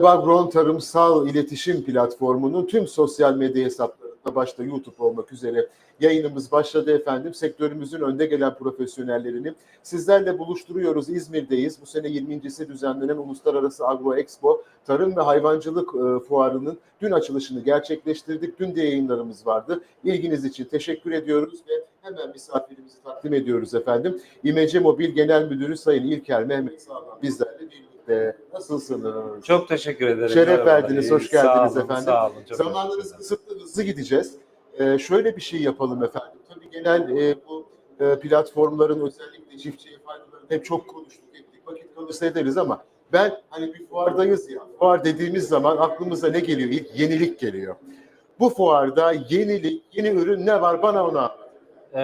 Bagron Tarımsal İletişim Platformu'nun tüm sosyal medya hesaplarında başta YouTube olmak üzere yayınımız başladı efendim. Sektörümüzün önde gelen profesyonellerini sizlerle buluşturuyoruz. İzmir'deyiz. Bu sene 20.si düzenlenen Uluslararası Agro Expo Tarım ve Hayvancılık e, Fuarı'nın dün açılışını gerçekleştirdik. Dün de yayınlarımız vardı. İlginiz için teşekkür ediyoruz ve hemen misafirimizi takdim ediyoruz efendim. İmece Mobil Genel Müdürü Sayın İlker Mehmet Sağlam bizlerle birlikte. Nasılsınız? Çok teşekkür ederim. Şeref verdiniz, hoş geldiniz sağ olun, efendim. Sağ olun. Çok teşekkür ederim. kısıtlı, hızlı gideceğiz. Ee, şöyle bir şey yapalım efendim. Tabii genel e, bu e, platformların özellikle çiftçiye faydalarını hep çok konuştuk, ettik, vakit kalırsa ederiz ama ben hani bir fuardayız ya, fuar dediğimiz zaman aklımıza ne geliyor? İlk yenilik geliyor. Bu fuarda yenilik, yeni ürün ne var bana onu anlat. Ee,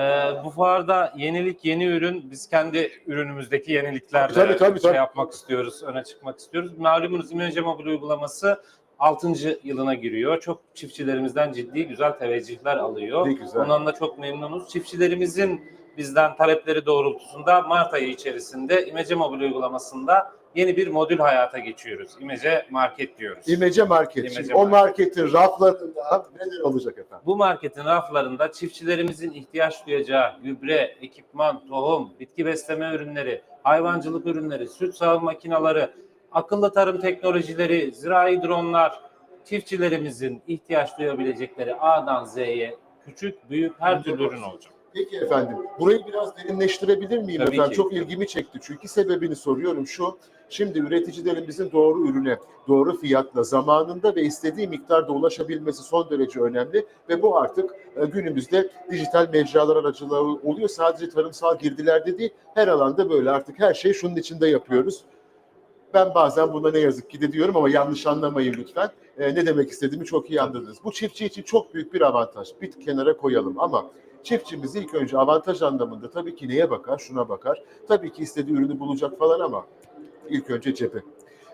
bu fuarda yenilik, yeni ürün. Biz kendi ürünümüzdeki yeniliklerle Tabii, tabii, şey tabii. yapmak istiyoruz, öne çıkmak istiyoruz. Malumunuz İmece Mobil uygulaması 6. yılına giriyor. Çok çiftçilerimizden ciddi güzel teveccühler alıyor. Ne güzel. Ondan da çok memnunuz. Çiftçilerimizin bizden talepleri doğrultusunda Mart ayı içerisinde İmece Mobil uygulamasında yeni bir modül hayata geçiyoruz. İmece Market diyoruz. İmece Market. İmece Şimdi o marketin raflarında neler olacak efendim? Bu marketin raflarında çiftçilerimizin ihtiyaç duyacağı gübre, ekipman, tohum, bitki besleme ürünleri, hayvancılık ürünleri, süt sağım makineleri, akıllı tarım teknolojileri, zirai dronlar, çiftçilerimizin ihtiyaç duyabilecekleri A'dan Z'ye küçük, büyük her türlü ürün olacak. Peki efendim. Burayı biraz derinleştirebilir miyim Tabii efendim? ki. Çok ilgimi çekti. Çünkü sebebini soruyorum şu. Şimdi üreticilerimizin doğru ürüne, doğru fiyatla, zamanında ve istediği miktarda ulaşabilmesi son derece önemli ve bu artık e, günümüzde dijital mecralar aracılığı oluyor. Sadece tarımsal girdilerde değil, her alanda böyle artık her şeyi şunun içinde yapıyoruz. Ben bazen buna ne yazık ki de diyorum ama yanlış anlamayın lütfen. E, ne demek istediğimi çok iyi anladınız. Bu çiftçi için çok büyük bir avantaj. Bir kenara koyalım ama çiftçimiz ilk önce avantaj anlamında tabii ki neye bakar? Şuna bakar. Tabii ki istediği ürünü bulacak falan ama ilk önce cebi.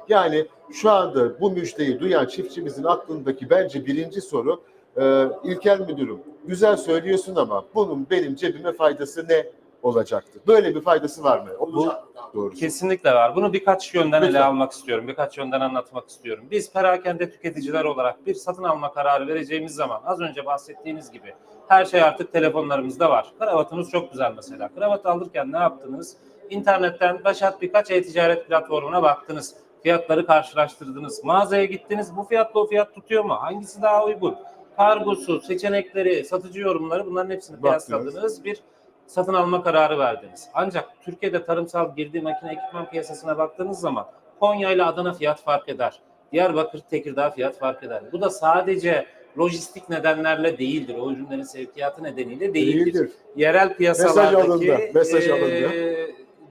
Yani şu anda bu müjdeyi duyan çiftçimizin aklındaki bence birinci soru e, İlker Müdürüm güzel söylüyorsun ama bunun benim cebime faydası ne olacaktı? Böyle bir faydası var mı? Olacak mı doğrusu? Kesinlikle var. Bunu birkaç yönden ele almak istiyorum. Birkaç yönden anlatmak istiyorum. Biz perakende tüketiciler olarak bir satın alma kararı vereceğimiz zaman az önce bahsettiğiniz gibi her şey artık telefonlarımızda var. Kravatınız çok güzel mesela. Kravat alırken ne yaptınız? İnternetten başat birkaç e-ticaret platformuna baktınız. Fiyatları karşılaştırdınız. Mağazaya gittiniz. Bu fiyatla o fiyat tutuyor mu? Hangisi daha uygun? Kargosu, seçenekleri, satıcı yorumları bunların hepsini kıyasladınız. Bir satın alma kararı verdiniz. Ancak Türkiye'de tarımsal girdi makine ekipman piyasasına baktığınız zaman Konya ile Adana fiyat fark eder. Diyarbakır, Tekirdağ fiyat fark eder. Bu da sadece lojistik nedenlerle değildir. O ürünlerin sevkiyatı nedeniyle değildir. Değildir. Yerel piyasalardaki alındı, mesaj alındı.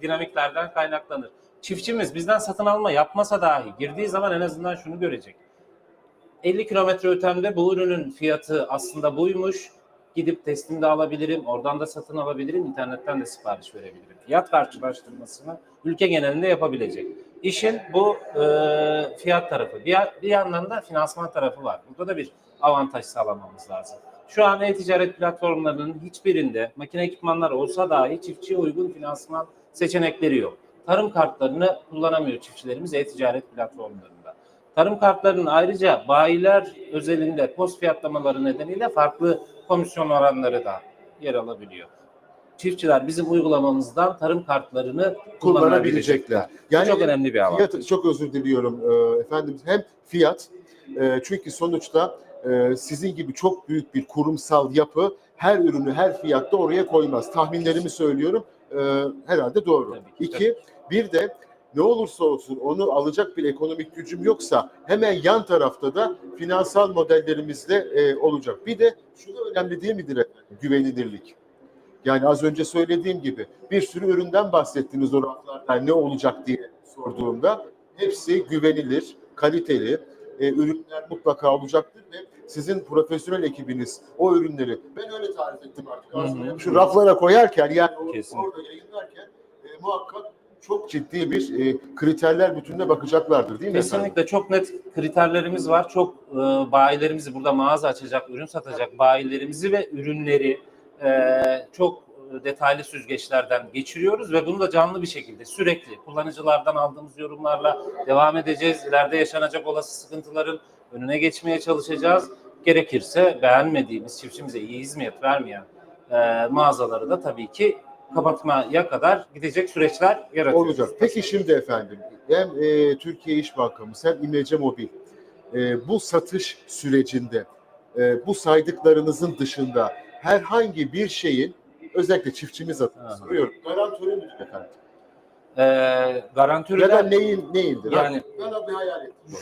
dinamiklerden kaynaklanır. Çiftçimiz bizden satın alma yapmasa dahi girdiği zaman en azından şunu görecek. 50 kilometre ötemde bu ürünün fiyatı aslında buymuş. Gidip teslimde alabilirim, oradan da satın alabilirim, internetten de sipariş verebilirim. Fiyat karşılaştırmasını ülke genelinde yapabilecek. İşin bu e, fiyat tarafı. Bir, bir yandan da finansman tarafı var. Burada da bir avantaj sağlamamız lazım. Şu an e-ticaret platformlarının hiçbirinde makine ekipmanlar olsa dahi çiftçiye uygun finansman seçenekleri yok. Tarım kartlarını kullanamıyor çiftçilerimiz e-ticaret platformlarında. Tarım kartlarının ayrıca bayiler özelinde post fiyatlamaları nedeniyle farklı komisyon oranları da yer alabiliyor. Çiftçiler bizim uygulamamızdan tarım kartlarını kullanabilecekler. Yani çok önemli bir avantaj. fiyat, çok özür diliyorum e, efendim. Hem fiyat e, çünkü sonuçta e, sizin gibi çok büyük bir kurumsal yapı her ürünü her fiyatta oraya koymaz. Tahminlerimi söylüyorum. Herhalde doğru. Tabii ki, İki, bir de ne olursa olsun onu alacak bir ekonomik gücüm yoksa hemen yan tarafta da finansal modellerimizde e, olacak. Bir de şu da önemli değil midir efendim? Güvenilirlik. Yani az önce söylediğim gibi bir sürü üründen bahsettiniz o raflardan ne olacak diye sorduğumda hepsi güvenilir, kaliteli e, ürünler mutlaka olacaktır ve sizin profesyonel ekibiniz o ürünleri ben öyle tarif ettim artık. Hı hı. Şu raflara koyarken yani Kesinlikle. orada yayınlarken e, muhakkak çok ciddi bir e, kriterler bütününe bakacaklardır değil mi efendim? Kesinlikle çok net kriterlerimiz var. Çok e, bayilerimizi burada mağaza açacak, ürün satacak bayilerimizi ve ürünleri e, çok detaylı süzgeçlerden geçiriyoruz ve bunu da canlı bir şekilde sürekli kullanıcılardan aldığımız yorumlarla devam edeceğiz. İleride yaşanacak olası sıkıntıların önüne geçmeye çalışacağız. Gerekirse beğenmediğimiz, çiftçimize iyi hizmet vermeyen e, mağazaları da tabii ki kapatmaya kadar gidecek süreçler yaratıyoruz. Olacak. Peki şimdi efendim hem e, Türkiye İş Bankamız hem İmece Mobil e, bu satış sürecinde e, bu saydıklarınızın dışında herhangi bir şeyin özellikle çiftçimiz adına soruyorum. Garantörü müdür efendim? E, garantörler Ya da neyin neyindir? Yani- ben bir hayal ettim.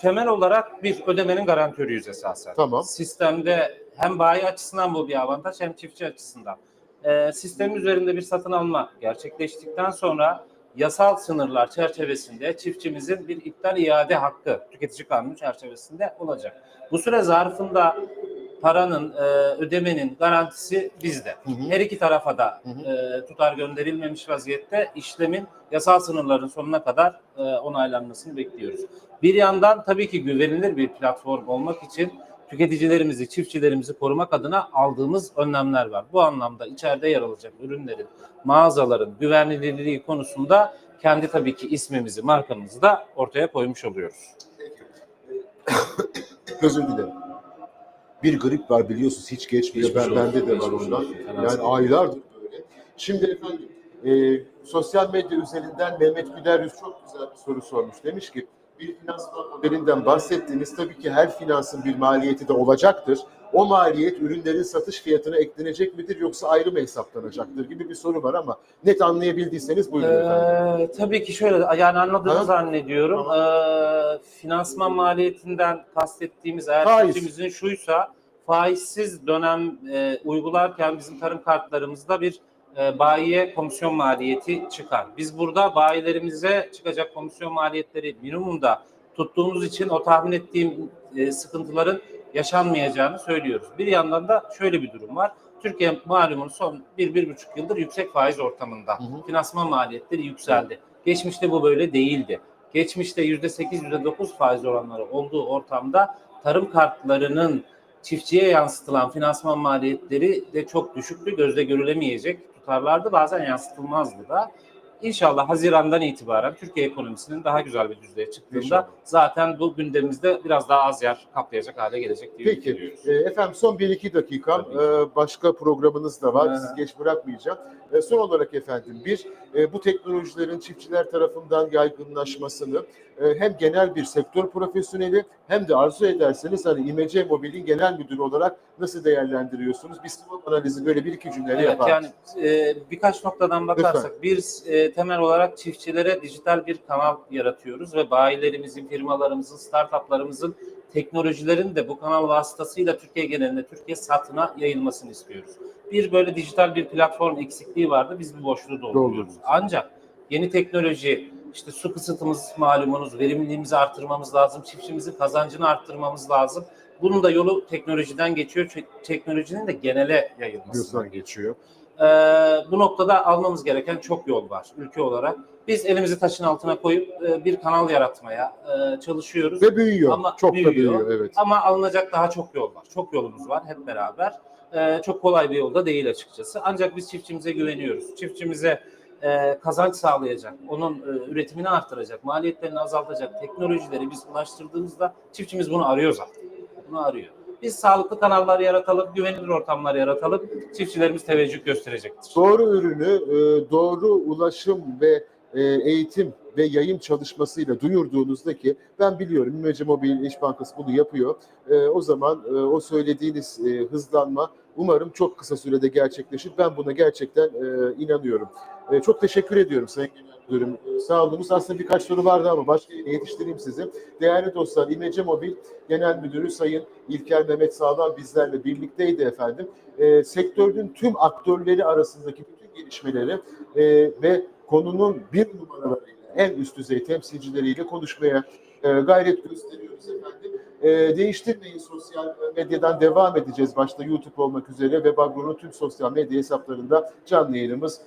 temel olarak bir ödemenin garantörüyüz esasen. Tamam. Sistemde hem bayi açısından bu bir avantaj hem çiftçi açısından. Ee, sistemin üzerinde bir satın alma gerçekleştikten sonra yasal sınırlar çerçevesinde çiftçimizin bir iptal iade hakkı tüketici kanunu çerçevesinde olacak. Bu süre zarfında paranın, e, ödemenin garantisi bizde. Hı hı. Her iki tarafa da Hı e, tutar gönderilmemiş vaziyette işlemin yasal sınırların sonuna kadar e, onaylanmasını bekliyoruz. Bir yandan tabii ki güvenilir bir platform olmak için tüketicilerimizi, çiftçilerimizi korumak adına aldığımız önlemler var. Bu anlamda içeride yer alacak ürünlerin, mağazaların güvenilirliği konusunda kendi tabii ki ismimizi, markamızı da ortaya koymuş oluyoruz. Özür dilerim. Bir grip var biliyorsunuz hiç geçmiyor. Ben, olsun, bende de var ondan. Fena Yani aylardır böyle. Şimdi efendim e, sosyal medya üzerinden Mehmet Güler Yüz çok güzel bir soru sormuş. Demiş ki bir finansman modelinden bahsettiğiniz tabii ki her finansın bir maliyeti de olacaktır. O maliyet ürünlerin satış fiyatına eklenecek midir yoksa ayrı mı hesaplanacaktır gibi bir soru var ama net anlayabildiyseniz buyurun efendim. Ee, tabii ki şöyle yani anladığını Ha? zannediyorum. Ee, finansman maliyetinden kastettiğimiz eğer Faiz. şuysa faizsiz dönem e, uygularken bizim tarım kartlarımızda bir e, bayiye komisyon maliyeti çıkar. Biz burada bayilerimize çıkacak komisyon maliyetleri minimumda tuttuğumuz için o tahmin ettiğim e, sıkıntıların yaşanmayacağını söylüyoruz. Bir yandan da şöyle bir durum var. Türkiye malumun son 1-1,5 yıldır yüksek faiz ortamında. Hı hı. Finansman maliyetleri yükseldi. Geçmişte bu böyle değildi. Geçmişte %8, %9 faiz oranları olduğu ortamda tarım kartlarının çiftçiye yansıtılan finansman maliyetleri de çok düşüktü. Gözle görülemeyecek tutarlardı. Bazen yansıtılmazdı da. İnşallah Haziran'dan itibaren Türkiye ekonomisinin daha güzel bir düzeye çıktığında İnşallah. zaten bu gündemimizde biraz daha az yer kaplayacak hale gelecek diye Peki. düşünüyoruz. E, efendim son 1-2 dakikam. Tabii ki. E, başka programınız da var. Sizi geç bırakmayacağım. E, son olarak efendim bir, e, bu teknolojilerin çiftçiler tarafından yaygınlaşmasını hem genel bir sektör profesyoneli hem de arzu ederseniz hani İmece Mobil'in genel müdürü olarak nasıl değerlendiriyorsunuz? Bir SWOT analizi böyle bir iki cümleyle Evet yapar. yani e, birkaç noktadan bakarsak bir e, temel olarak çiftçilere dijital bir kanal yaratıyoruz ve bayilerimizin, firmalarımızın, startuplarımızın teknolojilerin de bu kanal vasıtasıyla Türkiye genelinde Türkiye satına yayılmasını istiyoruz. Bir böyle dijital bir platform eksikliği vardı. Biz bu boşluğu dolduruyoruz. Ancak yeni teknoloji işte su kısıtımız malumunuz, verimliliğimizi artırmamız lazım, çiftçimizin kazancını arttırmamız lazım. Bunun da yolu teknolojiden geçiyor. Tek- Teknolojinin de genele yayılmasından geçiyor. Ee, bu noktada almamız gereken çok yol var ülke olarak. Biz elimizi taşın altına koyup e, bir kanal yaratmaya e, çalışıyoruz. Ve büyüyor. Ama Çok da büyüyor. büyüyor. Evet. Ama alınacak daha çok yol var. Çok yolumuz var hep beraber. Ee, çok kolay bir yolda değil açıkçası. Ancak biz çiftçimize güveniyoruz. Çiftçimize e, kazanç sağlayacak, onun e, üretimini artıracak, maliyetlerini azaltacak teknolojileri biz ulaştırdığımızda çiftçimiz bunu arıyor zaten. Bunu arıyor. Biz sağlıklı kanallar yaratalım, güvenilir ortamlar yaratalım. Çiftçilerimiz teveccüh gösterecektir. Doğru ürünü, e, doğru ulaşım ve e, eğitim ve yayın çalışmasıyla duyurduğunuzda ki ben biliyorum İmece Mobil İş Bankası bunu yapıyor. E, o zaman e, o söylediğiniz e, hızlanma umarım çok kısa sürede gerçekleşir. Ben buna gerçekten e, inanıyorum. E, çok teşekkür ediyorum Sayın Müdürüm. Sağ olunuz. Aslında birkaç soru vardı ama başka yetiştireyim sizi. Değerli dostlar İmece Mobil Genel Müdürü Sayın İlker Mehmet Sağlam bizlerle birlikteydi efendim. E, sektörün tüm aktörleri arasındaki bütün gelişmeleri e, ve konunun bir numaralarıyla en üst düzey temsilcileriyle konuşmaya e, gayret gösteriyoruz efendim. E, değiştirmeyin sosyal medyadan devam edeceğiz. Başta YouTube olmak üzere ve Bagro'nun tüm sosyal medya hesaplarında canlı yayınımız